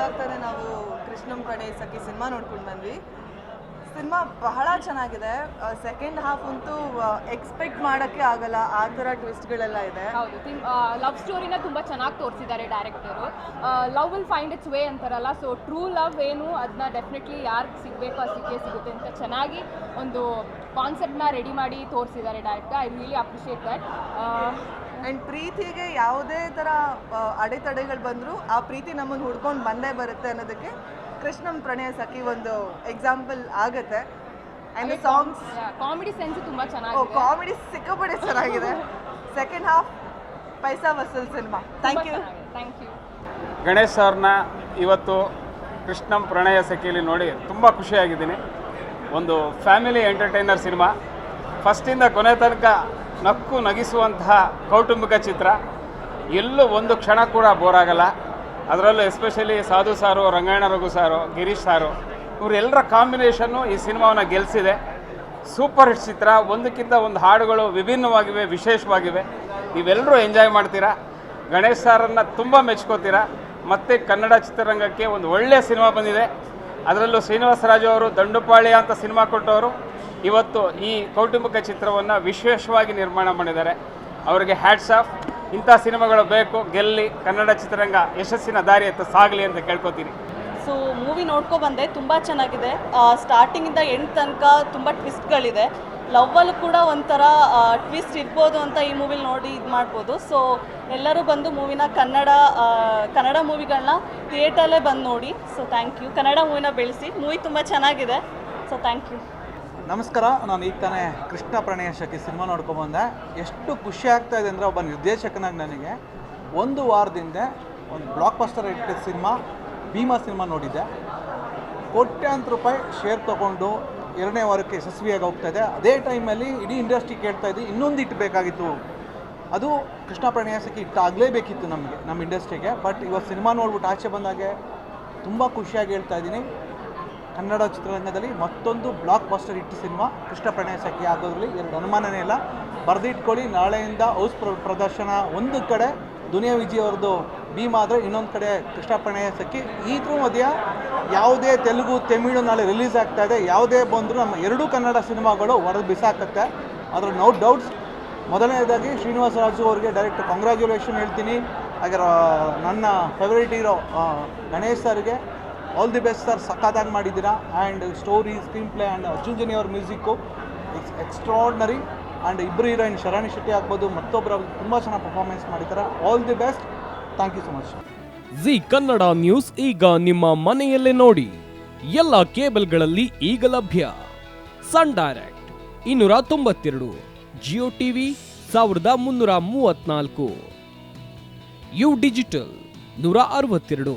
ಇವಾಗ್ತಾನೆ ನಾವು ಕೃಷ್ಣಂ ಕಡೆ ಸಖಿ ಸಿನಿಮಾ ನೋಡ್ಕೊಂಡು ಬಂದ್ವಿ. ಸಿನಿಮಾ ಬಹಳ ಚೆನ್ನಾಗಿದೆ. ಸೆಕೆಂಡ್ ಹಾಫ್ ಅಂತೂ ಎಕ್ಸ್ಪೆಕ್ಟ್ ಮಾಡೋಕ್ಕೆ ಆಗಲ್ಲ. ಆ ಥರ ಟ್ವಿಸ್ಟ್ಗಳೆಲ್ಲ ಇದೆ. ಹೌದು ಲವ್ ಸ್ಟೋರಿನ ತುಂಬ ಚೆನ್ನಾಗಿ ತೋರಿಸಿದ್ದಾರೆ director love will find its way ಅಂತಾರಲ್ಲ ಸೊ ಟ್ರೂ ಲವ್ ಏನು ಅದನ್ನ ಡೆಫಿನೆಟ್ಲಿ ಯಾರಿಗೆ ಸಿಗಬೇಕು ಅದು ಸಿಕ್ಕೇ ಸಿಗುತ್ತೆ ಅಂತ ಚೆನ್ನಾಗಿ ಒಂದು ಕಾನ್ಸೆಪ್ಟ್ನ ರೆಡಿ ಮಾಡಿ ತೋರಿಸಿದ್ದಾರೆ director I really appreciate that and ಪ್ರೀತಿಗೆ ಯಾವುದೇ ಥರ ಅಡೆತಡೆಗಳು ಬಂದರೂ ಆ ಪ್ರೀತಿ ನಮ್ಮನ್ನು ಹುಡ್ಕೊಂಡು ಬಂದೇ ಬರುತ್ತೆ ಅನ್ನೋದಕ್ಕೆ ಕೃಷ್ಣಂ ಪ್ರಣಯ ಸಖಿ ಒಂದು ಎಕ್ಸಾಂಪಲ್ ಆಗುತ್ತೆ. ಆ್ಯಂಡ್ ಸಾಂಗ್ಸ್ ಕಾಮಿಡಿ ಸೆನ್ಸ್ ತುಂಬ ಓ ಚೆನ್ನಾಗಿದೆ. ಕಾಮಿಡಿ ಸಿಕ್ಕಾಪಟ್ಟೆ ಚೆನ್ನಾಗಿದೆ. Second half paisa ವಸೂಲ್ cinema thank you thank you Ganesh ಸರ್ನ ಇವತ್ತು ಕೃಷ್ಣಂ ಪ್ರಣಯ ಸಖಿಯಲ್ಲಿ ನೋಡಿ ತುಂಬ ಖುಷಿಯಾಗಿದ್ದೀನಿ. ಒಂದು ಫ್ಯಾಮಿಲಿ ಎಂಟರ್ಟೈನರ್ ಸಿನಿಮಾ ಫಸ್ಟಿಂದ ಕೊನೆ ತನಕ ನಕ್ಕು ನಗಿಸುವಂತಹ ಕೌಟುಂಬಿಕ ಚಿತ್ರ. ಎಲ್ಲೂ ಒಂದು ಕ್ಷಣ ಕೂಡ ಬೋರ್ ಆಗಲ್ಲ. ಅದರಲ್ಲೂ ಎಸ್ಪೆಷಲಿ ಸಾಧು ಸಾರು ರಂಗಾಯಣ ರಘು ಸಾರು, ಗಿರೀಶ್ ಸಾರು ಇವರೆಲ್ಲರ ಕಾಂಬಿನೇಷನ್ನು ಈ ಸಿನಿಮಾವನ್ನು ಗೆಲ್ಲಿಸಿದೆ ಸೂಪರ್ ಹಿಟ್ ಚಿತ್ರ. ಒಂದಕ್ಕಿಂತ ಒಂದು ಹಾಡುಗಳು ವಿಭಿನ್ನವಾಗಿವೆ, ವಿಶೇಷವಾಗಿವೆ. ನೀವೆಲ್ಲರೂ ಎಂಜಾಯ್ ಮಾಡ್ತೀರಾ? ಗಣೇಶ್ ಸಾರನ್ನು ತುಂಬ ಮೆಚ್ಕೋತೀರಾ? ಮತ್ತು ಕನ್ನಡ ಚಿತ್ರರಂಗಕ್ಕೆ ಒಂದು ಒಳ್ಳೆಯ ಸಿನಿಮಾ ಬಂದಿದೆ. ಅದರಲ್ಲೂ ಶ್ರೀನಿವಾಸ ರಾಜು ಅವರು ದಂಡುಪಾಳ್ಯ ಅಂತ ಸಿನಿಮಾ ಕೊಟ್ಟವರು. ಇವತ್ತು ಈ ಕೌಟುಂಬಿಕ ಚಿತ್ರವನ್ನು ವಿಶೇಷವಾಗಿ ನಿರ್ಮಾಣ ಮಾಡಿದ್ದಾರೆ. ಅವರಿಗೆ ಹ್ಯಾಟ್ಸ್ ಆಫ್ ಇಂಥ ಸಿನಿಮಾಗಳು ಬೇಕು, ಗೆಲ್ಲಿ, ಕನ್ನಡ ಚಿತ್ರರಂಗ ಯಶಸ್ಸಿನ ದಾರಿ ಅಂತ ಸಾಗಲಿ ಅಂತ ಕೇಳ್ಕೊತೀನಿ. ಸೊ ಮೂವಿ ನೋಡ್ಕೊ ಬಂದೆ, ತುಂಬ ಚೆನ್ನಾಗಿದೆ. ಸ್ಟಾರ್ಟಿಂಗಿಂದ ಎಂಡ್ ತನಕ ತುಂಬ ಟ್ವಿಸ್ಟ್ಗಳಿದೆ ಲವ್ವಲ್ಲೂ ಕೂಡ ಒಂಥರ ಟ್ವಿಸ್ಟ್ ಇರ್ಬೋದು ಅಂತ ಈ ಮೂವಿಲಿ ನೋಡಿ ಇದು ಮಾಡ್ಬೋದು. ಸೊ ಎಲ್ಲರೂ ಬಂದು ಮೂವಿನ ಕನ್ನಡ ಕನ್ನಡ ಮೂವಿಗಳನ್ನ ಥಿಯೇಟರಲ್ಲೇ ಬಂದು ನೋಡಿ. ಸೊ ಥ್ಯಾಂಕ್ ಯು ಕನ್ನಡ ಮೂವಿನ ಬೆಳೆಸಿ. ಮೂವಿ ತುಂಬ ಚೆನ್ನಾಗಿದೆ. ಸೊ ಥ್ಯಾಂಕ್ ಯು ನಮಸ್ಕಾರ, ನಾನು ಈಗ ತಾನೇ ಕೃಷ್ಣ ಪ್ರಣಯ ಶಕಿ ಸಿನಿಮಾ ನೋಡ್ಕೊಂಬಂದೆ ಎಷ್ಟು ಖುಷಿ ಆಗ್ತಾ ಇದೆ ಅಂದರೆ ಒಬ್ಬ ನಿರ್ದೇಶಕನಾಗಿ ನನಗೆ ಒಂದು ವಾರದಿಂದ ಒಂದು ಬ್ಲಾಕ್ ಬಸ್ಟರ್ ಇಟ್ಟಿದ್ದ ಸಿನಿಮಾ, ಭೀಮಾ ಸಿನಿಮಾ ನೋಡಿದ್ದೆ. ಕೋಟ್ಯಾಂತರ ರೂಪಾಯಿ ಶೇರ್ ತೊಗೊಂಡು ಎರಡನೇ ವಾರಕ್ಕೆ ಯಶಸ್ವಿಯಾಗಿ ಹೋಗ್ತಾ ಇದೆ. ಅದೇ ಟೈಮಲ್ಲಿ ಇಡೀ ಇಂಡಸ್ಟ್ರಿ ಕೇಳ್ತಾ ಇದ್ದು ಇನ್ನೊಂದು ಇಟ್ಟಬೇಕಾಗಿತ್ತು ಅದು ಕೃಷ್ಣ ಪ್ರಣಯಾಸಕ್ಕೆ ಇಟ್ಟಾಗಲೇಬೇಕಿತ್ತು ನಮಗೆ, ನಮ್ಮ ಇಂಡಸ್ಟ್ರಿಗೆ ಬಟ್ ಇವತ್ತು ಸಿನಿಮಾ ನೋಡ್ಬಿಟ್ಟು ಆಚೆ ಬಂದಾಗೆ ತುಂಬ ಖುಷಿಯಾಗಿ ಹೇಳ್ತಾ ಇದ್ದೀನಿ. ಕನ್ನಡ ಚಿತ್ರರಂಗದಲ್ಲಿ ಮತ್ತೊಂದು blockbuster hit cinema Krishna Pranaya Sakhi ಆಗೋದ್ರಲ್ಲಿ ಎರಡು ಅನುಮಾನನೇ ಇಲ್ಲ. ಬರೆದಿಟ್ಕೊಳ್ಳಿ, ನಾಳೆಯಿಂದ ಹೌಸ್ ಪ್ರದರ್ಶನ ಒಂದು ಕಡೆ, ದುನಿಯಾ ವಿಜಯ್ ಅವ್ರದ್ದು ಭೀಮ್ ಆದರೆ ಇನ್ನೊಂದು ಕಡೆ ಕೃಷ್ಣ ಪ್ರಣಯ ಸಖಿ. ಇದ್ರ ಮಧ್ಯ ಯಾವುದೇ ತೆಲುಗು, ತಮಿಳು ನಾಳೆ ರಿಲೀಸ್ ಆಗ್ತಾ ಇದೆ. ಯಾವುದೇ ಬಂದರೂ ನಮ್ಮ ಎರಡೂ ಕನ್ನಡ ಸಿನಿಮಾಗಳು ಹೊರದು ಬಿಸಾಕತ್ತೆ. ಅದರ ನೋ ಡೌಟ್ಸ್ ಮೊದಲನೇದಾಗಿ ಶ್ರೀನಿವಾಸ ರಾಜು ಅವರಿಗೆ ಡೈರೆಕ್ಟ್ ಕಂಗ್ರ್ಯಾಚುಲೇಷನ್ ಹೇಳ್ತೀನಿ. ಹಾಗೆ ನನ್ನ ಫೇವ್ರೇಟ್ ಹೀರೋ ಗಣೇಶ್ ಸರ್ಗೆ ಆಲ್ ದಿ ಬೆಸ್ಟ್ ಸರ್ ಸಖತ್ತಾಗಿ ಮಾಡಿದ್ದೀರಾ and story screenplay and Arjun Janya ಅವ್ರ ಮ್ಯೂಸಿಕ್ಕು ಇಟ್ಸ್ ಎಕ್ಸ್ಟ್ರಾರ್ಡ್ನರಿ ಆ್ಯಂಡ್ ಇಬ್ಬರು ಹೀರೋಯಿನ್ ಶರಣಿ ಶೆಟ್ಟಿ ಆಗ್ಬೋದು. ಮತ್ತೊಬ್ಬರು ತುಂಬ ಚೆನ್ನಾಗಿ ಪರ್ಫಾರ್ಮೆನ್ಸ್ ಮಾಡಿದ್ದಾರೆ all the best thank you so much Zee Kannada news ಈಗ ನಿಮ್ಮ ಮನೆಯಲ್ಲೇ ನೋಡಿ. ಎಲ್ಲ ಕೇಬಲ್ಗಳಲ್ಲಿ ಈಗ ಲಭ್ಯ. ಸನ್ ಡೈರೆಕ್ಟ್ ಇನ್ನೂರ ತೊಂಬತ್ತೆರಡು ಜಿಯೋ ಟಿವಿ ಸಾವಿರದ ಮುನ್ನೂರ ಮೂವತ್ನಾಲ್ಕು ಯು ಡಿಜಿಟಲ್ ನೂರ ಅರವತ್ತೆರಡು.